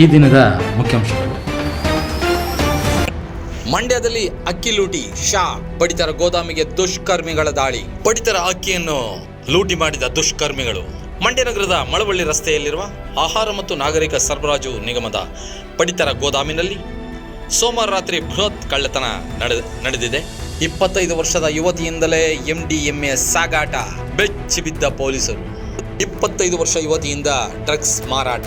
ಈ ದಿನದ ಮುಖ್ಯಾಂಶಗಳು. ಮಂಡ್ಯದಲ್ಲಿ ಅಕ್ಕಿ ಲೂಟಿ, ಶಾ, ಪಡಿತರ ಗೋದಾಮಿಗೆ ದುಷ್ಕರ್ಮಿಗಳ ದಾಳಿ. ಪಡಿತರ ಅಕ್ಕಿಯನ್ನು ಲೂಟಿ ಮಾಡಿದ ದುಷ್ಕರ್ಮಿಗಳು. ಮಂಡ್ಯ ನಗರದ ಮಳವಳ್ಳಿ ರಸ್ತೆಯಲ್ಲಿರುವ ಆಹಾರ ಮತ್ತು ನಾಗರಿಕ ಸರಬರಾಜು ನಿಗಮದ ಪಡಿತರ ಗೋದಾಮಿನಲ್ಲಿ ಸೋಮವಾರ ರಾತ್ರಿ ಬೃಹತ್ ಕಳ್ಳತನ ನಡೆದ, ನಡೆದಿದೆ. ಇಪ್ಪತ್ತೈದು ವರ್ಷದ ಯುವತಿಯಿಂದಲೇ ಎಂಡಿಎಂಎ ಸಾಗಾಟ ಬೆಚ್ಚಿ ಬಿದ್ದ ಪೊಲೀಸರು. ಇಪ್ಪತ್ತೈದು ವರ್ಷ ಯುವತಿಯಿಂದ ಡ್ರಗ್ಸ್ ಮಾರಾಟ.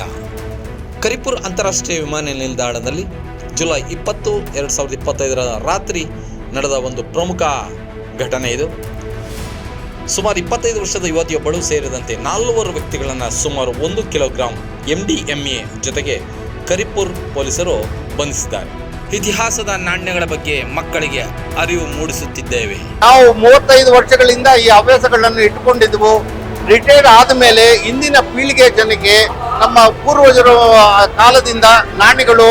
ಕರಿಪುರ್ ಅಂತಾರಾಷ್ಟ್ರೀಯ ವಿಮಾನ ನಿಲ್ದಾಣದಲ್ಲಿ ಜುಲೈ ಇಪ್ಪತ್ತು, ಎರಡು ಸಾವಿರದ ಇಪ್ಪತ್ತೈದರ ರಾತ್ರಿ ನಡೆದ ಒಂದು ಪ್ರಮುಖ ಘಟನೆ ಇದು. ಸುಮಾರು ಇಪ್ಪತ್ತೈದು ವರ್ಷದ ಯುವತಿಯೊಬ್ಬಳು ಸೇರಿದಂತೆ ನಾಲ್ವರು ವ್ಯಕ್ತಿಗಳನ್ನು ಸುಮಾರು ಒಂದು kilogram M D M A ಜೊತೆಗೆ ಕರಿಪುರ್ ಪೊಲೀಸರು ಬಂಧಿಸಿದ್ದಾರೆ. ಇತಿಹಾಸದ ನಾಣ್ಯಗಳ ಬಗ್ಗೆ ಮಕ್ಕಳಿಗೆ ಅರಿವು ಮೂಡಿಸುತ್ತಿದ್ದೇವೆ. ನಾವು ಮೂವತ್ತೈದು ವರ್ಷಗಳಿಂದ ಈ ಹವ್ಯಾಸಗಳನ್ನು ಇಟ್ಟುಕೊಂಡಿದ್ವು. ಆದ ಮೇಲೆ ಇಂದಿನ ಪೀಳಿಗೆ ಜನಕ್ಕೆ ನಮ್ಮ ಪೂರ್ವಜರ ಕಾಲದಿಂದ ನಾಣ್ಯಗಳು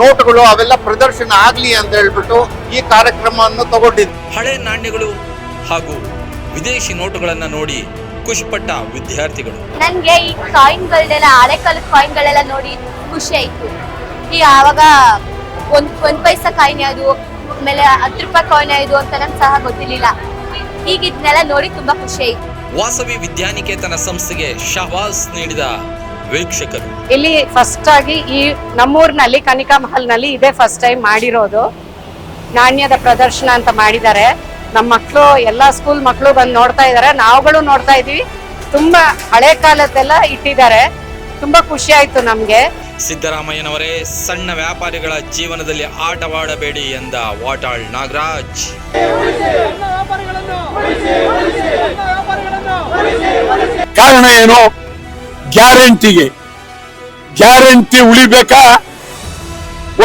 ನೋಟುಗಳು ಅವೆಲ್ಲ ಪ್ರದರ್ಶನ ಆಗಲಿ ಅಂತ ಹೇಳ್ಬಿಟ್ಟು ಈ ಕಾರ್ಯಕ್ರಮವನ್ನು ತಗೊಂಡಿದ್ದು ಹಳೆ ನಾಣ್ಯಗಳು ಹಾಗೂ ವಿದೇಶಿ ನೋಟುಗಳನ್ನು ನೋಡಿ ಖುಷಿಪಟ್ಟ ವಿದ್ಯಾರ್ಥಿಗಳು. ನನಗೆ ಈ ಕಾಯಿನ್ಗಳನ್ನೆಲ್ಲ ಹಳೆ ಕಾಲದ ಕಾಯಿನ್ಗಳೆಲ್ಲ ನೋಡಿ ಖುಷಿ ಆಯ್ತು. ಈ ಆವಾಗ ಒಂದು ಒಂದು ಪೈಸಾ ಕಾಯಿನ್ ಯಾವುದು ಆಮೇಲೆ ಹತ್ತು ರೂಪಾಯಿ ಕಾಯಿನ್ ಯಾವುದು ಅಂತ ನಂಗೆ ಸಹ ಗೊತ್ತಿರಲಿಲ್ಲ. ಈಗ ಇದನ್ನೆಲ್ಲ ನೋಡಿ ತುಂಬಾ ಖುಷಿ ಆಯ್ತು. ವಾಸವಿ ವಿದ್ಯಾನಿಕೇತನ ಸಂಸ್ಥೆಗೆ ಶಹವಾಸ್ ನೀಡಿದ ವೀಕ್ಷಕರು. ಇಲ್ಲಿ ಫಸ್ಟ್ ಆಗಿ ಈ ನಮ್ಮೂರಿನಲ್ಲಿ ಕನಿಕಾ ಮಹಲ್ನಲ್ಲಿ ಇದೇ ಫಸ್ಟ್ ಟೈಮ್ ಮಾಡಿರೋದು. ನಾಣ್ಯದ ಪ್ರದರ್ಶನ ಅಂತ ಮಾಡಿದ್ದಾರೆ. ನಮ್ಮ ಮಕ್ಕಳು ಎಲ್ಲಾ ಸ್ಕೂಲ್ ಮಕ್ಕಳು ಬಂದು ನೋಡ್ತಾ ಇದ್ದಾರೆ ನಾವುಗಳು ನೋಡ್ತಾ ಇದೀವಿ ತುಂಬಾ ಹಳೆ ಕಾಲದ್ದೆಲ್ಲ ಇಟ್ಟಿದ್ದಾರೆ. ತುಂಬಾ ಖುಷಿ ಆಯ್ತು ನಮ್ಗೆ. ಸಿದ್ದರಾಮಯ್ಯನವರೇ ಸಣ್ಣ ವ್ಯಾಪಾರಿಗಳ ಜೀವನದಲ್ಲಿ ಆಟವಾಡಬೇಡಿ ಎಂದ ವಾಟಾಳ್ ನಾಗರಾಜ್. ಕಾರಣ ಏನು? ಗ್ಯಾರಂಟಿಗೆ. ಗ್ಯಾರಂಟಿ ಉಳಿಬೇಕಾ?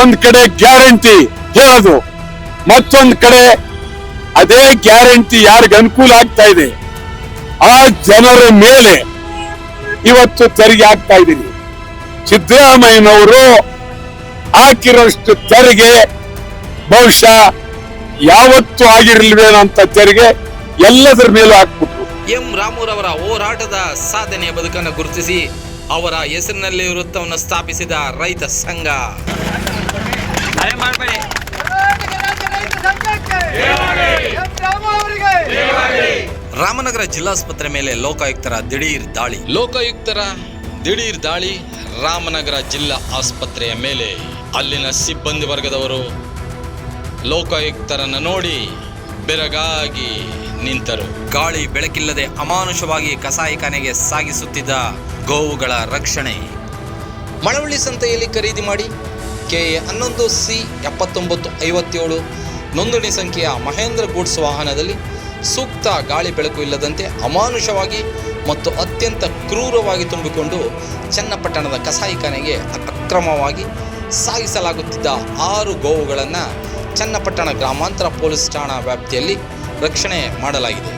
ಒಂದ್ ಕಡೆ ಗ್ಯಾರಂಟಿ ಹೇಳೋದು, ಮತ್ತೊಂದ್ ಕಡೆ ಅದೇ ಗ್ಯಾರಂಟಿ ಯಾರಿಗೆ ಅನುಕೂಲ ಆಗ್ತಾ ಇದೆ, ಆ ಜನರ ಮೇಲೆ ಇವತ್ತು ತೆರಿಗೆ ಆಗ್ತಾ ಇದ್ದೀನಿ ಸಿದ್ದರಾಮಯ್ಯನವರು ಹಾಕಿರೋಷ್ಟು ತೆರಿಗೆ ಬಹುಶಃ ಯಾವತ್ತು ಆಗಿರ್ಲಿಲ್ವೇನೋ ಅಂತ ತೆರಿಗೆ ಎಲ್ಲದರ ಮೇಲೂ ಹಾಕ್ಬಿಟ್ರು ಎಂ ರಾಮುರವರ ಹೋರಾಟದ ಸಾಧನೆಯ ಬದುಕನ್ನು ಗುರುತಿಸಿ ಅವರ ಹೆಸರಿನಲ್ಲಿ ವೃತ್ತವನ್ನು ಸ್ಥಾಪಿಸಿದ ರೈತ ಸಂಘ. ರಾಮನಗರ ಜಿಲ್ಲಾಸ್ಪತ್ರೆ ಮೇಲೆ ಲೋಕಾಯುಕ್ತರ ದಿಢೀರ್ ದಾಳಿ. ಲೋಕಾಯುಕ್ತರ ದಿಢೀರ್ ದಾಳಿ ರಾಮನಗರ ಜಿಲ್ಲಾ ಆಸ್ಪತ್ರೆಯ ಮೇಲೆ. ಅಲ್ಲಿನ ಸಿಬ್ಬಂದಿ ವರ್ಗದವರು ಲೋಕಾಯುಕ್ತರನ್ನು ನೋಡಿ ಬೆರಗಾಗಿ ನಿಂತರು. ಗಾಳಿ ಬೆಳಕಿಲ್ಲದೆ ಅಮಾನುಷವಾಗಿ ಕಸಾಯಿಖಾನೆಗೆ ಸಾಗಿಸುತ್ತಿದ್ದ ಗೋವುಗಳ ರಕ್ಷಣೆ. ಮಳವಳ್ಳಿ ಸಂತೆಯಲ್ಲಿ ಖರೀದಿ ಮಾಡಿ, ಕೆ ಎ ಹನ್ನೊಂದು ಸಿ ಎಪ್ಪತ್ತೊಂಬತ್ತು ಐವತ್ತೇಳು ನೋಂದಣಿ ಸಂಖ್ಯೆಯ ಮಹೇಂದ್ರ ಗೂಡ್ಸ್ ವಾಹನದಲ್ಲಿ ಸೂಕ್ತ ಗಾಳಿ ಬೆಳಕು ಇಲ್ಲದಂತೆ ಅಮಾನುಷವಾಗಿ ಮತ್ತು ಅತ್ಯಂತ ಕ್ರೂರವಾಗಿ ತುಂಬಿಕೊಂಡು ಚನ್ನಪಟ್ಟಣದ ಕಸಾಯಿಖಾನೆಗೆ ಅಕ್ರಮವಾಗಿ ಸಾಗಿಸಲಾಗುತ್ತಿದ್ದ ಆರು ಗೋವುಗಳನ್ನು ಚನ್ನಪಟ್ಟಣ ಗ್ರಾಮಾಂತರ ಪೊಲೀಸ್ ಠಾಣಾ ವ್ಯಾಪ್ತಿಯಲ್ಲಿ ರಕ್ಷಣೆ ಮಾಡಲಾಗಿದೆ.